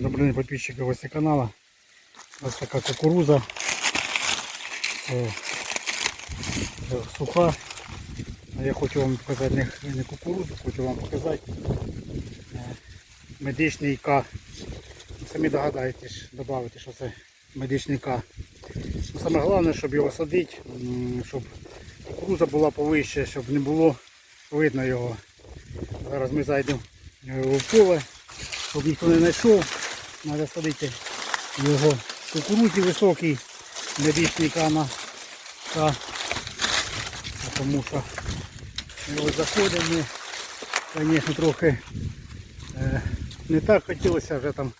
Добрий день подписчики ось канала. Ось така кукуруза. Е, е, суха. Я хочу вам показати не, кукурузу, хочу вам показати е, медичний К. Самі догадаєтесь, додати, що це медичний К. Ну, Саме головне, щоб його садити, щоб кукуруза була повище, щоб не було видно його. Зараз ми зайдемо в поле, щоб ніхто не знайшов. Треба садити його кукурузі високий, медичний кана. К. Тому що ось заходимо, звісно, трохи е, не так хотілося вже там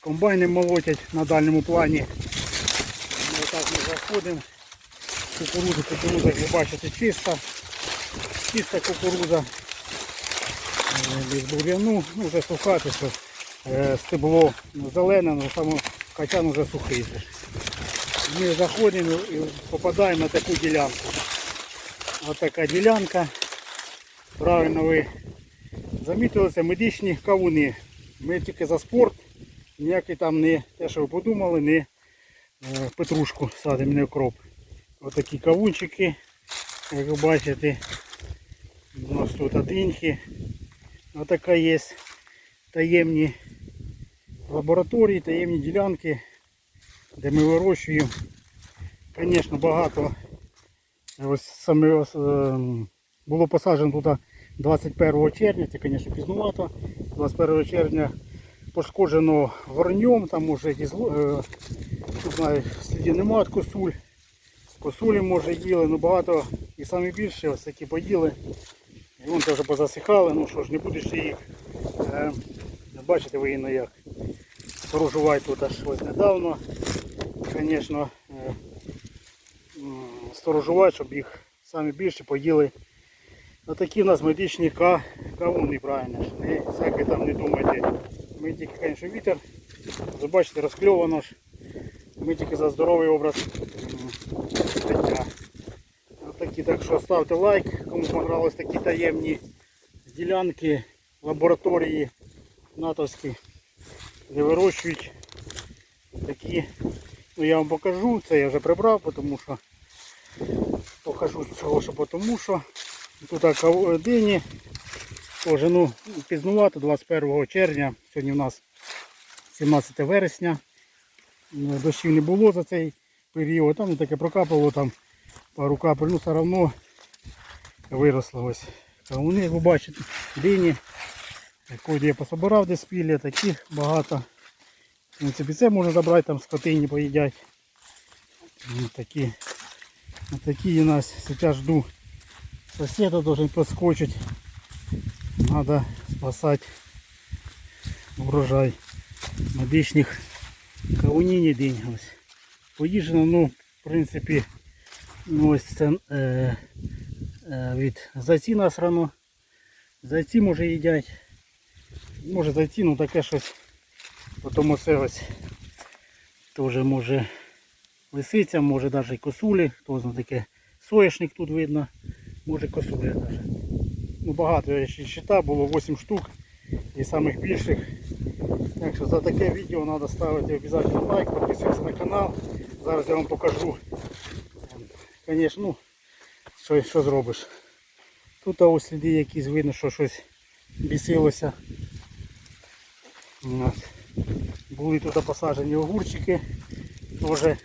комбайни молотять на дальньому плані. Ми отак ми заходимо. Кукуруза, кукуруза, як ви бачите, чиста. Чиста кукуруза. Е, Без бур'яну, ну вже суха, то що стебло зелене, але саме качан вже сухий. Ми заходимо і попадаємо на таку ділянку. Ось така ділянка. Правильно ви замітили, це медичні кавуни. Ми тільки за спорт, ніякий там не те, що ви подумали, не е, петрушку садимо, не окроп. Ось такі кавунчики, як ви бачите. У нас тут одинки. Ось така є таємні лабораторії, таємні ділянки, де ми вирощуємо. Звісно, багато. Ось саме ем, було посаджено тут 21 червня, це, звісно, пізнувато. 21 червня пошкоджено вороньом, там може якісь е, знаю, слідів немає косуль. Косулі може їли, ну багато і самі більше ось такі поїли. І вон теж позасихали, ну що ж, не будеш їх. Е, бачите ви іно як. Сторожувати тут аж ось недавно. Звісно, е, м, сторожувати, щоб їх самі більше поїли. Отакі у нас медичні ка, кавуни, правильно. Не всяке там не думайте. Ми тільки, звісно, вітер. Ви бачите, розкльовано ж. Ми тільки за здоровий образ життя. Отакі, так що ставте лайк, кому понравились такі таємні ділянки, лабораторії натовські, де вирощують такі. Ну я вам покажу, це я вже прибрав, тому що покажу чого, що тому що тут дині теж ну, пізнувато 21 червня, сьогодні у нас 17 вересня. Ну, Дощів не було за цей період, там таке прокапало там пару капель, ну все одно виросло ось. Кавуни, як ви бачите, дині. Коді я пособирав де спілля, таких багато. В принципі, це можна забрати, там скотині поїдять. Ось такі. Такі у нас зараз жду. Сусіда должен проскочить. Надо спасати урожай медичних кавунінь день. Ось. Поїжджено, ну, в принципі, ну, ось це е, е, від зайці насрано. Зайці може їдять. Може зайти, ну таке щось. Потім оце ось теж може лисиця, може навіть косулі, хто знає таке соєшник тут видно, може косуля навіть. Ну багато я ще считав, було 8 штук і самих більших. Так що за таке відео треба ставити обов'язково лайк, підписуйтесь на канал. Зараз я вам покажу. Звісно, ну, що, що зробиш. Тут ось сліди якісь видно, що щось бісилося. От. Були тут посаджені огурчики. Теж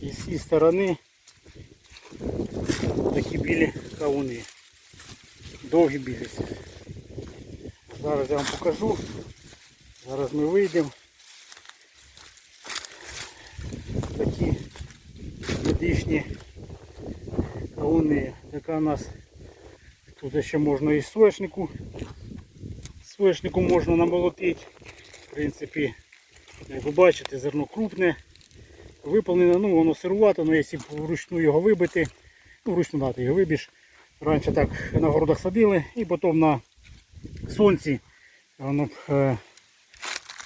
і з цієї сторони такі білі кавуни. Довгі білі. Зараз я вам покажу. Зараз ми вийдемо. Такі медичні кавуни, яка у нас тут ще можна і соєшнику. Соєшнику можна намолотити. В принципі, як ви бачите, зерно крупне. Виповнено, ну воно сирувато, але якщо вручну його вибити, ну вручну дати його вибіж. Раніше так на городах садили і потім на сонці воно б, е,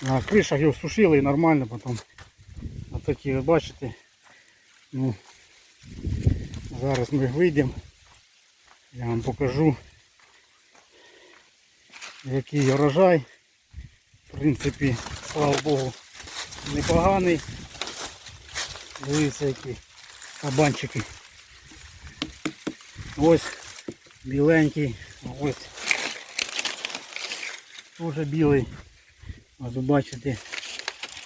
на кришах його сушили і нормально потім. Ось такі ви бачите. Ну, зараз ми вийдемо. Я вам покажу. Який урожай. В принципі, слава Богу, непоганий. Дивіться, які кабанчики. Ось біленький, ось Дуже білий. Ось бачите.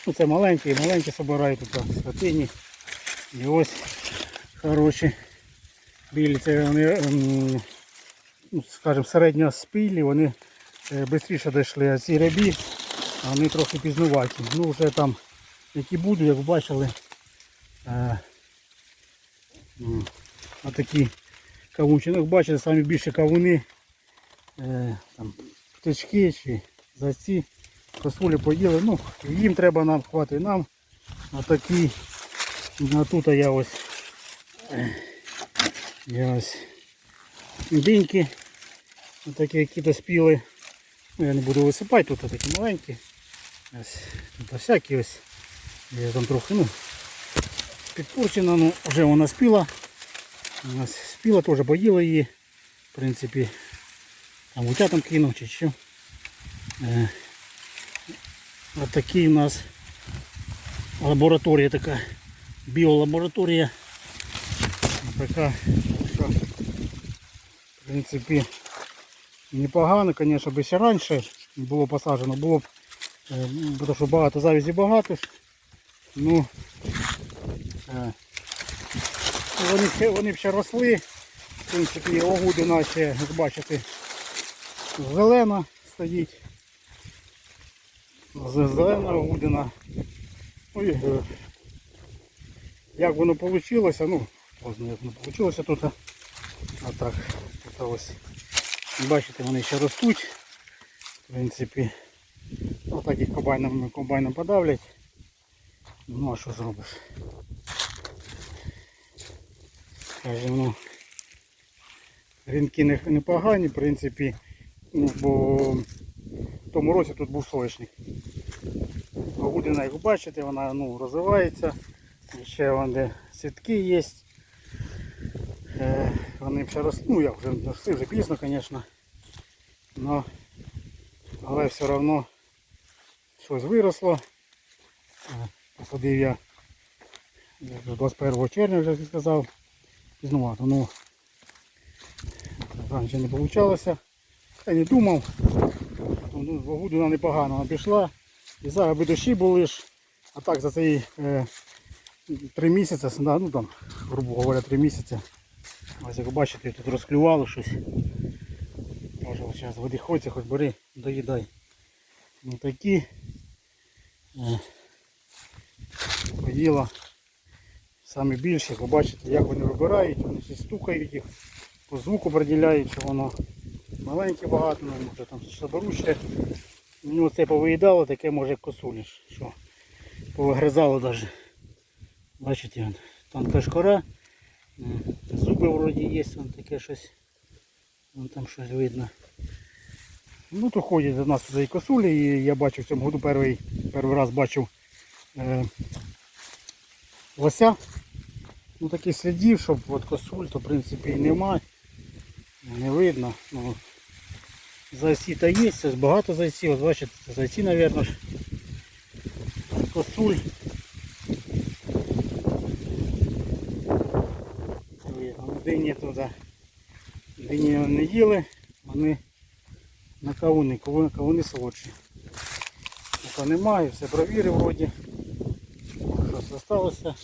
Ну це маленький, маленькі собирають тут в скотині. І ось хороші білі. Це вони, ем, ну, скажімо, середньо спілі, вони швидше дійшли, а ці рябі, а вони трохи пізнуваті. Ну вже там, які будуть, як ви бачили, е, м, отакі кавунчики. Ну, бачите, самі більші кавуни. Е, там, птички чи зайці косулі поїли. Ну, їм треба нам хватить нам. А такі. А тут я ось е, я ось диньки. Такі які-то спіли. Ну, я не буду висипати, тут такі маленькі. Ось тут всякі ось. Я там трохи ну, підпорчена, ну вже вона спіла. У нас спіла, теж поїла її. В принципі, там утятам кинув чи що. Е, Ось такий у нас лабораторія така, біолабораторія. Така, що, в принципі, непогано, звісно, би ще раніше було посаджено, було б, ну, тому що багато завязі багато. Ну, вони, ще- вони ще росли. В принципі, огудина ще, як бачите, зелена стоїть. Зелена огудина. Ой, е, як воно вийшло, ну, поздно як воно вийшло тут. А так, ось. Бачите, вони ще ростуть. В принципі, отак їх комбайном, комбайном подавлять. Ну а що зробиш? Скажімо, ну, ринки не- непогані, в принципі, ну, бо в тому році тут був соняшник. Гудина, як бачите, вона ну, розвивається. Ще вон, де сітки є. Е, вони ще росли, ну як вже росли, вже пізно, звісно. Но, але все одно щось виросло. Е, Посадив я як же 21 червня вже сказав. Пізнувато. Ну, раніше не вийшло. Я не думав. Ну, Гудина непогано вона пішла. І зараз аби дощі були ж. А так за ці е, місяці, ну там, грубо говоря, три місяці. Ось як бачите, тут розклювало щось. Може зараз води хоч бери, доїдай. Ну такі. Е, поїла. Самі більші, ви бачите, як вони вибирають, вони всі стукають їх, по звуку приділяють, що воно маленьке багато, ну може там соберу ще. Ну це повиїдало, таке може косулі, що повигризало навіть. Бачите, вон, тонка шкора, м, зуби вроді є, вон таке щось. Вон там щось видно. Ну то ходять до нас туди і косулі, і я бачив в цьому году перший, перший раз бачив е, лося. Ну таких слідів, щоб от косуль, то в принципі і немає. Не видно. Ну, Зайці та є, це багато зайців, от бачите, зайці, мабуть. Косуль. Видно, ну, Дині туди. Дині не їли, вони на кавуни, кавуни, солодші. Поки немає, все провірив вроді. Щось залишилося.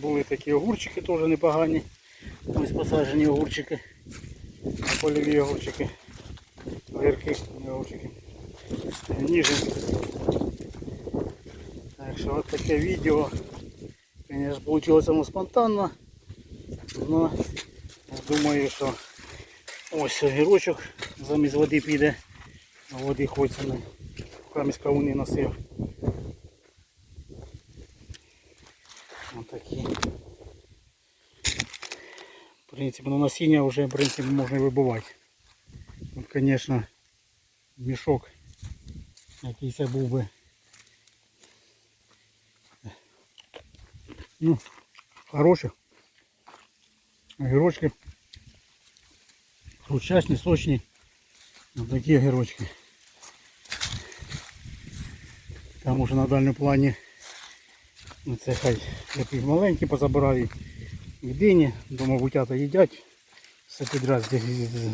Були такі огурчики теж непогані. Ось посаджені огурчики. Польові огурчики. Огірки, не огурчики. Ніженські. Так що от таке відео. Звісно, вийшло воно спонтанно. Но я думаю, що ось огірочок замість води піде. А води хочеться на камість кавуни носив. Ось такі. В принципі, ну насіння вже в принципі можна вибивати. Тут, звісно, мішок якийсь був би. Ну, хороший. Огірочки. Хрущасні, сочні. Ось такі огірочки. Там уже на дальньому плані ну, це хай якісь маленькі позабираю. І дині, дома бутята їдять, все здесь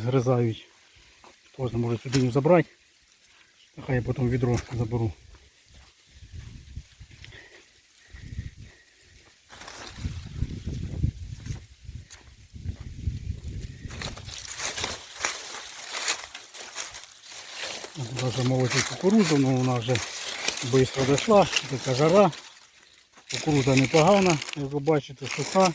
згризають. Можна може цю диню забрати. Хай я потім відро заберу. Даже молотить кукурузу, но вона вже швидко дійшла, така жара. Кукуруза непогана, як ви бачите, суха.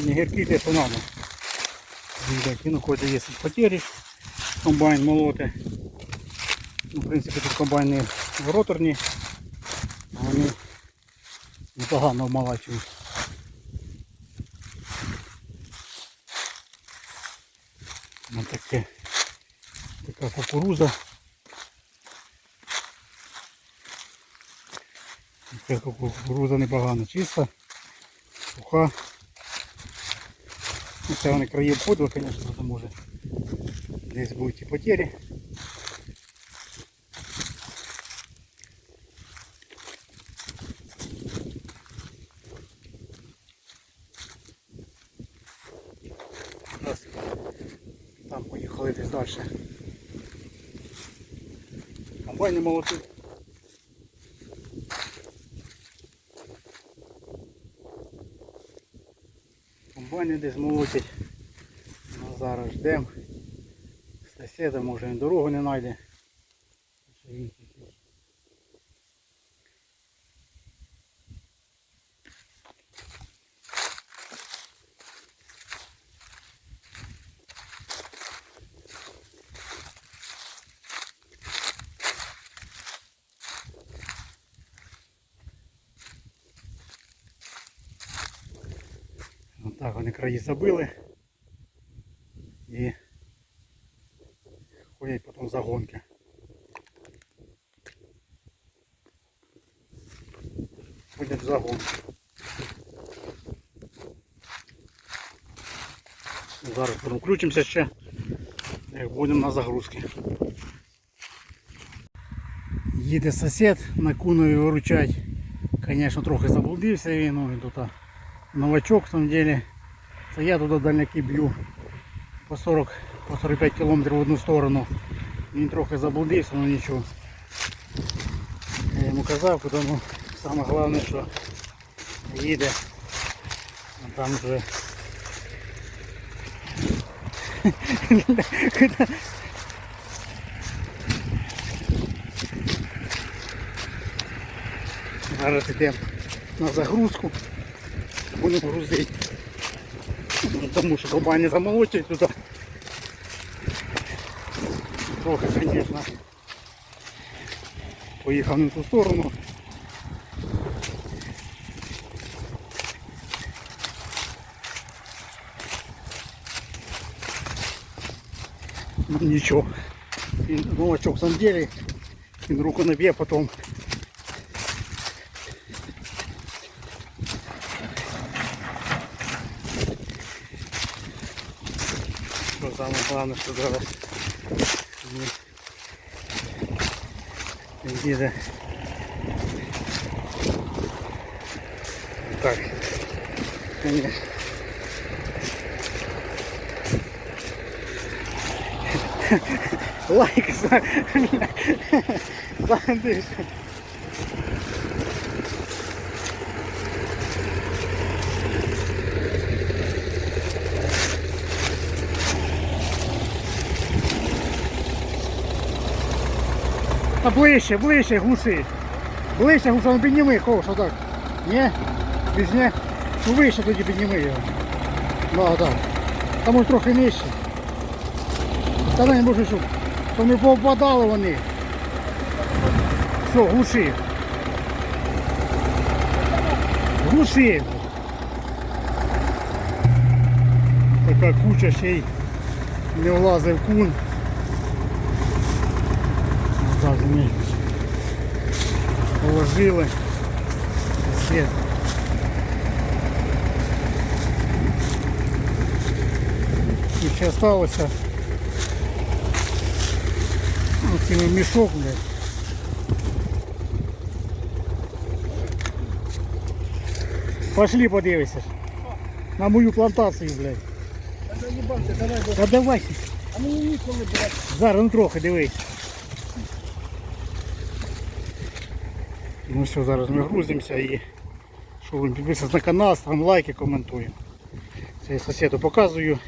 Не гіркі те, що надо. Ну хоч є тут потері. Комбайн молоти. Ну, в принципі, тут комбайни роторні, а вони непогано вмалачують. Ось таке, така кукуруза. Така кукуруза непогана, чиста, суха. Ну, Це вони краї обходили, звісно, може десь будуть і потері. Зараз там поїхали десь далі. Молоти. Комбайни десь молотять. Зараз ждемо. Сусіда, може він дорогу не знайде. Отак вони краї забили. І ходять потім загонки. Ходять в загонки. Зараз включимося ще. Як будемо на загрузки. Їде сусід на кунові виручать. Звісно, трохи заблудився він, ну, він тут новачок в тому ділі. Це я туди дальняки б'ю по 40 по 45 кілометрів в одну сторону. Він трохи заблудився, але нічого. Я йому казав, тому саме головне, що їде. Там вже Зараз йдемо на загрузку. Будемо грузити. Ну, Тому що комбайни замолотять туди. Трохи, звісно. Поїхав на ту сторону. Ну нічого. Він новачок в самом деле. Він руку наб'є потім. саме головне, що зараз він він їде. Так, конечно. Лайк за... за... А ближче, ближче, глуши. Ближче, глуши, ну підніми, ковш, отак. Ні? Візьми. Ну вище тоді підніми його. Да, так. Там може трохи нижче. Та не може щоб. То не попадали вони. Все, глуши. Глуши. Така куча ще й не влазив кун. ми положили все. І ще а. вот цілий мешок блядь. Пошли подивися. На мою плантацию блядь. Та, заїбався, давай, давай. Та давай. А ну, мені ніколи, блядь. Зараз ну трохи дивись. Ну все, зараз ми грузимося і що ви підписуйтесь на канал, ставимо лайки, коментуємо. Це я сусіду показую.